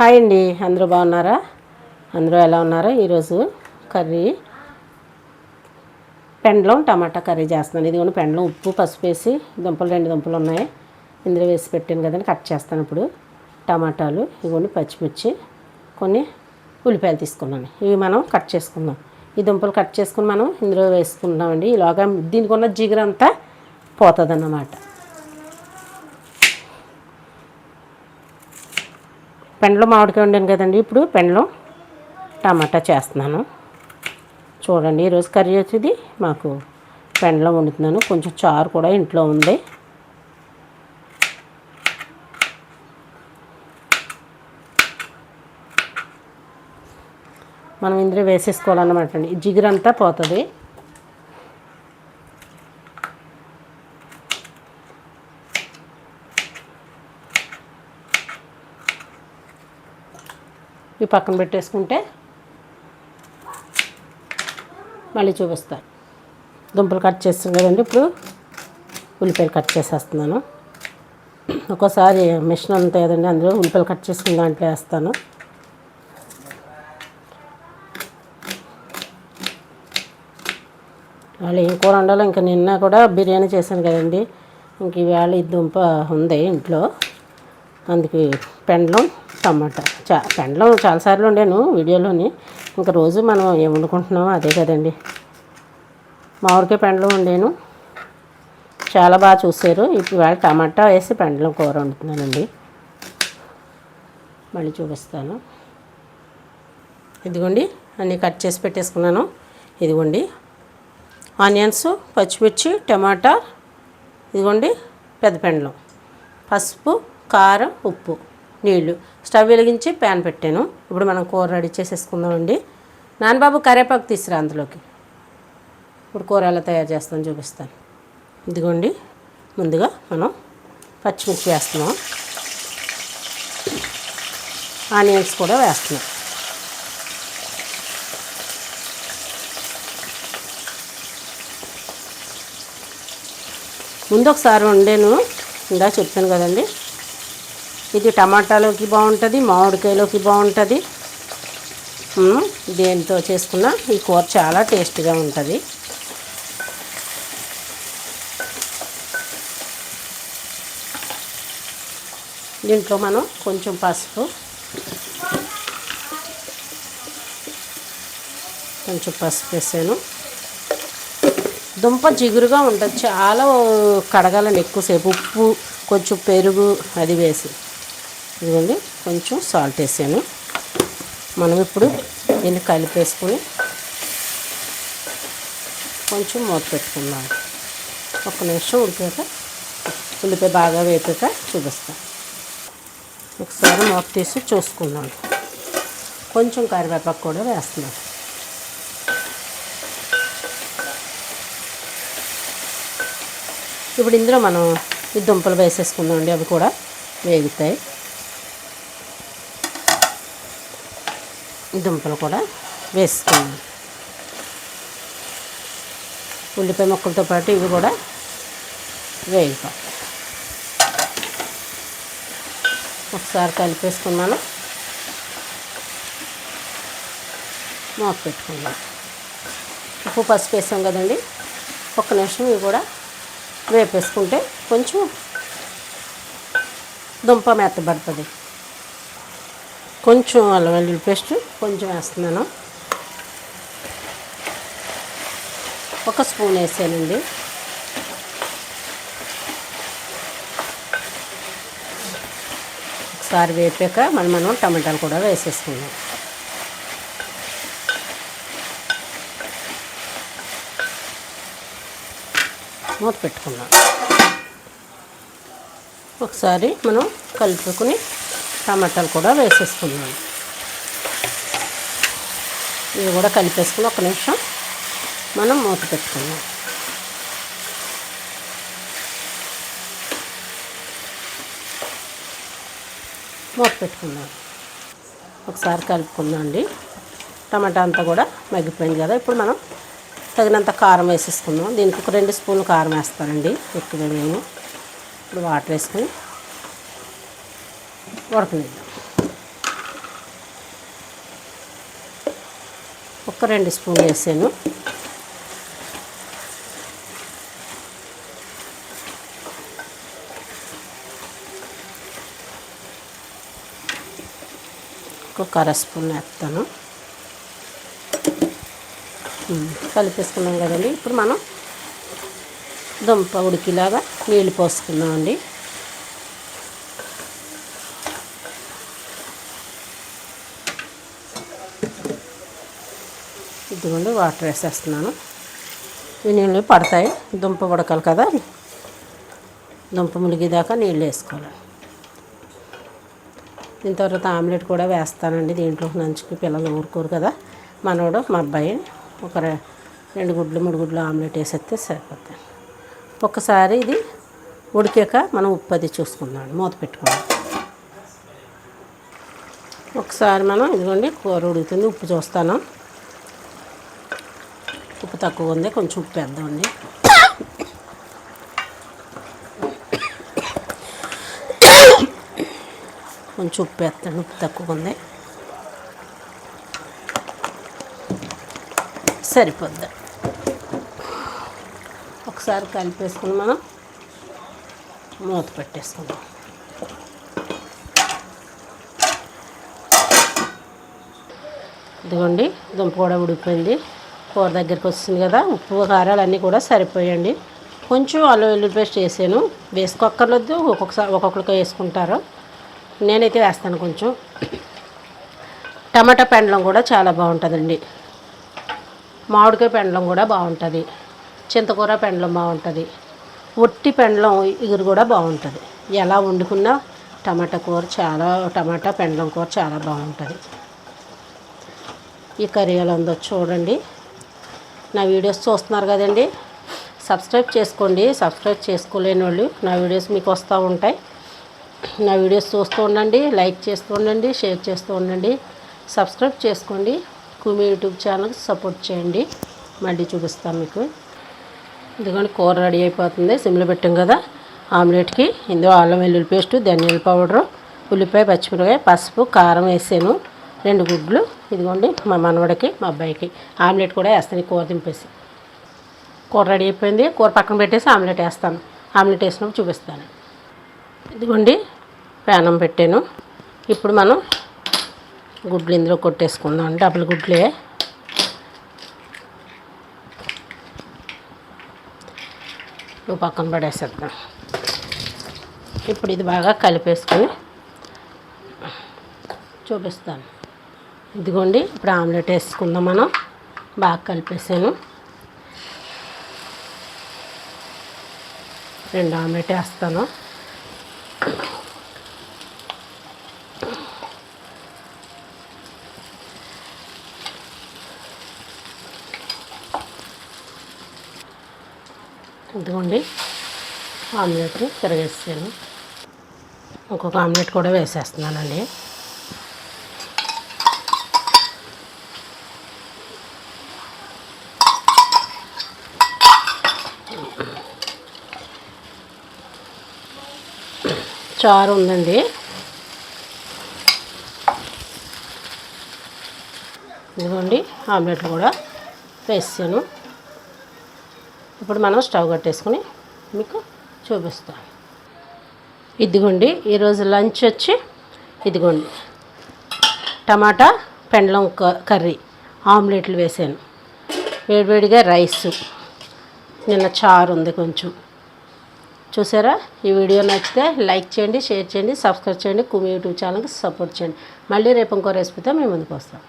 Hi అండి అందరూ బాగున్నారా? అందరూ ఎలా ఉన్నారా? ఈరోజు కర్రీ పెండ్లం టమాటా కర్రీ చేస్తున్నాను. ఇదిగోండి పెండ్లం ఉప్పు పసుపు వేసి దుంపలు రెండు దుంపలు ఉన్నాయి. ఇందులో వేసి పెట్టాను కదండి కట్ చేస్తాను ఇప్పుడు టమాటాలు ఇదిగోండి పచ్చిమిర్చి కొన్ని ఉల్లిపాయలు తీసుకున్నాను. ఇవి మనం కట్ చేసుకుందాం. ఈ దుంపలు కట్ చేసుకుని మనం ఇందులో వేసుకుంటున్నామండి. ఈలోగా దీనికి ఉన్న జిగురంతా పోతుంది అన్నమాట పెండలో మామిడికాయ వండాను కదండి. ఇప్పుడు పెండలో టమాటా చేస్తున్నాను. చూడండి ఈరోజు కర్రీ వచ్చేది. మాకు పెండలో వండుతున్నాను. కొంచెం చారు కూడా ఇంట్లో ఉంది. మనం ఇందులో వేసేసుకోవాలన్నమాట అండి. జిగురంతా పోతుంది. ఈ పక్కన పెట్టేసుకుంటే మళ్ళీ చూపిస్తాను దుంపలు కట్ చేస్తాం కదండి ఇప్పుడు. ఉల్లిపాయలు కట్ చేసేస్తున్నాను. ఒక్కోసారి మిషన్ అంతా కదండి అందులో ఉల్లిపాయలు కట్ చేసుకుని దాంట్లో వేస్తాను. వాళ్ళు ఏం కూర వండాలో ఇంకా నిన్న కూడా బిర్యానీ చేశాను కదండి. ఇంక ఈవేళ ఈ దుంప ఉంది ఇంట్లో. అందుకే పెండలం టమాటా. చా పెండలం చాలాసార్లు వండాను వీడియోలోని. ఇంకా రోజు మనం ఏం వండుకుంటున్నామో అదే కదండి. మామిడికాయ పెండలం వండాను. చాలా బాగా చూసారు ఇవాళ టమాటా వేసి పెండలం కూర వండుతున్నానండి. మళ్ళీ చూపిస్తాను. ఇదిగోండి అన్నీ కట్ చేసి పెట్టేసుకున్నాను. ఇదిగోండి ఆనియన్స్ పచ్చిమిర్చి టమాటా. ఇదిగోండి పెద్ద పెండలం. పసుపు కారం ఉప్పు నీళ్ళు. స్టవ్ వెలిగించి ప్యాన్ పెట్టాను. ఇప్పుడు మనం కూర రెడీ చేసేసుకుందామండి. నాన్నబాబు కరేపాకు తీసిరా అందులోకి. ఇప్పుడు కూర ఎలా తయారు చేస్తాను చూపిస్తాను. ఇదిగోండి. ముందుగా మనం పచ్చిమిర్చి వేస్తున్నాం. ఆనియన్స్ కూడా వేస్తున్నాం. ముందు ఒకసారి వండాను. ఇందా చెప్తాను కదండి. ఇది టమాటాలోకి బాగుంటుంది మామిడికాయలోకి బాగుంటుంది. దేనితో చేసుకున్న ఈ కూర చాలా టేస్ట్గా ఉంటుంది. దీంట్లో మనం కొంచెం పసుపు కొంచెం పసుపు వేసాను. దుంప జిగురుగా ఉంటుంది చాలా కడగాలని ఎక్కువసేపు ఉప్పు కొంచెం పెరుగు అది వేసి. ఇదిగోండి కొంచెం సాల్ట్ వేసాను. మనం ఇప్పుడు దీన్ని కలిపేసుకొని కొంచెం మూత పెట్టుకుందాం. ఒక నిమిషం ఉడికాక ఉల్లిపాయ బాగా వేపాక చూపిస్తాను ఒకసారి మూత తీసి చూసుకుందాం. కొంచెం కరివేపాకు కూడా వేస్తున్నాం. ఇప్పుడు ఇందులో మనం ఈ దుంపలు వేసేసుకుందామండి అవి కూడా వేగుతాయి. దుంపలు కూడా వేసుకున్నాను. ఉల్లిపాయ ముక్కలతో పాటు ఇవి కూడా వేగిపోతాయి ఒకసారి కలిపేసుకున్నాను. మాకు పెట్టుకున్నాను. ఉప్పు పసుపు వేసాం కదండి. ఒక్క నిమిషం ఇవి కూడా వేపేసుకుంటే కొంచెం దుంప మెత్తబడుతుంది. కొంచెం అల్లం వెల్లుల్లి పేస్ట్ కొంచెం వేస్తున్నాను. ఒక స్పూన్ వేసానండి. ఒకసారి వేపాక మనం మనం టమాటాలు కూడా వేసేసుకుందాం. మూత పెట్టుకుందాం ఒకసారి మనం కలుపుకుని టమాటాలు కూడా వేసేసుకున్నాను. ఇవి కూడా కలిపేసుకుని ఒక నిమిషం మనం మూత పెట్టుకుందాం. మూత పెట్టుకుందాం. ఒకసారి కలుపుకుందాం అండి. టమాటా అంతా కూడా మగ్గిపోయింది కదా ఇప్పుడు మనం తగినంత కారం వేసేసుకుందాం. దీనికి ఒక రెండు స్పూన్లు కారం వేస్తానండి ఎక్కువ మేము ఇప్పుడు వాటర్ వేసుకుని ఉడకనిద్దాం ఒక్క రెండు స్పూన్లు వేసాను. ఒక అర స్పూన్ వేస్తాను. కలిపేసుకున్నాం కదండి. ఇప్పుడు మనం దుంప ఉడికిలాగా నీళ్ళు పోసుకుందామండి. ఇదిగోండి వాటర్ వేసేస్తున్నాను. ఈ నీళ్ళు పడతాయి. దుంప ఉడకాలి కదా. దుంప మునిగేదాకా నీళ్ళు వేసుకోవాలి. దీని తర్వాత ఆమ్లెట్ కూడా వేస్తానండి. దీంట్లో నంచుకు పిల్లలు ఊరుకోరు కదా. మనోడు మా అబ్బాయి ఒక రెండు గుడ్లు మూడు గుడ్లు ఆమ్లెట్ వేసేస్తే సరిపోతాయి. ఒక్కసారి ఇది ఉడికాక మనం ఉప్పు అది చూసుకుందాం మూత పెట్టుకుందాం. ఒకసారి మనం ఇదిగోండి కూర ఉడుకుతుంది. ఉప్పు చూస్తాను. ఉప్పు తక్కువ ఉంది కొంచెం ఉప్పు వేద్దామండి కొంచెం ఉప్పు వేస్తాను ఉప్పు తక్కువ ఉంది. సరిపోద్ది. ఒకసారి కలిపేసుకుని మనం మూత పెట్టేసుకుందాం. ఇదిగోండి దుంప కూడా ఉడిపోయింది కూర దగ్గరికి వస్తుంది కదా ఉప్పు కారాలు అన్నీ కూడా సరిపోయండి. కొంచెం అల్లం వెల్లుల్లి పేస్ట్ వేసాను. వేసుకోక్కర్లేదు ఒక్కొక్కసారి ఒక్కొక్కరికి వేసుకుంటారు. నేనైతే వేస్తాను కొంచెం. టమాటా పెండలం కూడా చాలా బాగుంటుందండి. మామిడికాయ పెండలం కూడా బాగుంటుంది. చింతకూర పెండలం బాగుంటుంది. ఒట్టి పెండలం ఇగురు కూడా బాగుంటుంది. ఎలా వండుకున్నా టమాటా కూర చాలా టమాటా పెండలం కూర చాలా బాగుంటుంది. ఈ కర్రీ ఎలా ఉందో చూడండి. నా వీడియోస్ చూస్తున్నారు కదండి. సబ్స్క్రైబ్ చేసుకోండి. సబ్స్క్రైబ్ చేసుకోలేని వాళ్ళు నా వీడియోస్ మీకు వస్తూ ఉంటాయి. నా వీడియోస్ చూస్తూ ఉండండి లైక్ చేస్తూ ఉండండి షేర్ చేస్తూ ఉండండి. సబ్స్క్రైబ్ చేసుకోండి. కుమి యూట్యూబ్ ఛానల్ సపోర్ట్ చేయండి. మళ్ళీ చూపిస్తాను మీకు. ఇదిగోండి కూర రెడీ అయిపోతుంది. సిమ్లో పెట్టాం కదా. ఆమ్లెట్కి ఇందులో అల్లం వెల్లుల్లి పేస్టు ధనియాల పౌడరు ఉల్లిపాయ పచ్చిమిరపకాయ పసుపు కారం వేసాను. రెండు గుడ్లు ఇదిగోండి మా మనవడికి మా అబ్బాయికి. ఆమ్లెట్ కూడా వేస్తాను కూర దింపేసి. కూర రెడీ అయిపోయింది. కూర పక్కన పెట్టేసి ఆమ్లెట్ వేస్తాను. ఆమ్లెట్ వేసినప్పుడు చూపిస్తాను. ఇదిగోండి పేనం పెట్టాను. ఇప్పుడు మనం గుడ్లు ఇందులో కొట్టేసుకుందాం. డబుల్ గుడ్లే. నువ్వు పక్కన పడేసేద్దాం. ఇప్పుడు ఇది బాగా కలిపేసుకొని చూపిస్తాను. ఇదిగోండి ఇప్పుడు ఆమ్లెట్ వేసుకుందాం మనం. బాగా కలిపేసాను. రెండు ఆమ్లెట్ వేస్తాను. ఇదిగోండి ఆమ్లెట్ తిరగేసాను ఇంకొక ఆమ్లెట్ కూడా వేసేస్తున్నానండి. చారు ఉందండి. ఇదిగోండి ఆమ్లెట్లు కూడా వేసాను. ఇప్పుడు మనం స్టవ్ కట్టేసుకుని మీకు చూపిస్తాను. ఇదిగోండి ఈరోజు లంచ్ వచ్చి ఇదిగోండి. టమాటా పెండలం క- కర్రీ ఆమ్లెట్లు వేసాను. వేడివేడిగా రైస్. నిన్న చారు ఉంది కొంచెం. చూసారా? ఈ వీడియో నచ్చితే లైక్ చేయండి షేర్ చేయండి సబ్స్క్రైబ్ చేయండి కుమి యూట్యూబ్ ఛానల్కి సపోర్ట్ చేయండి. మళ్ళీ రేపు ఇంకో రెసిపీతో మేము ముందుకు వస్తాం.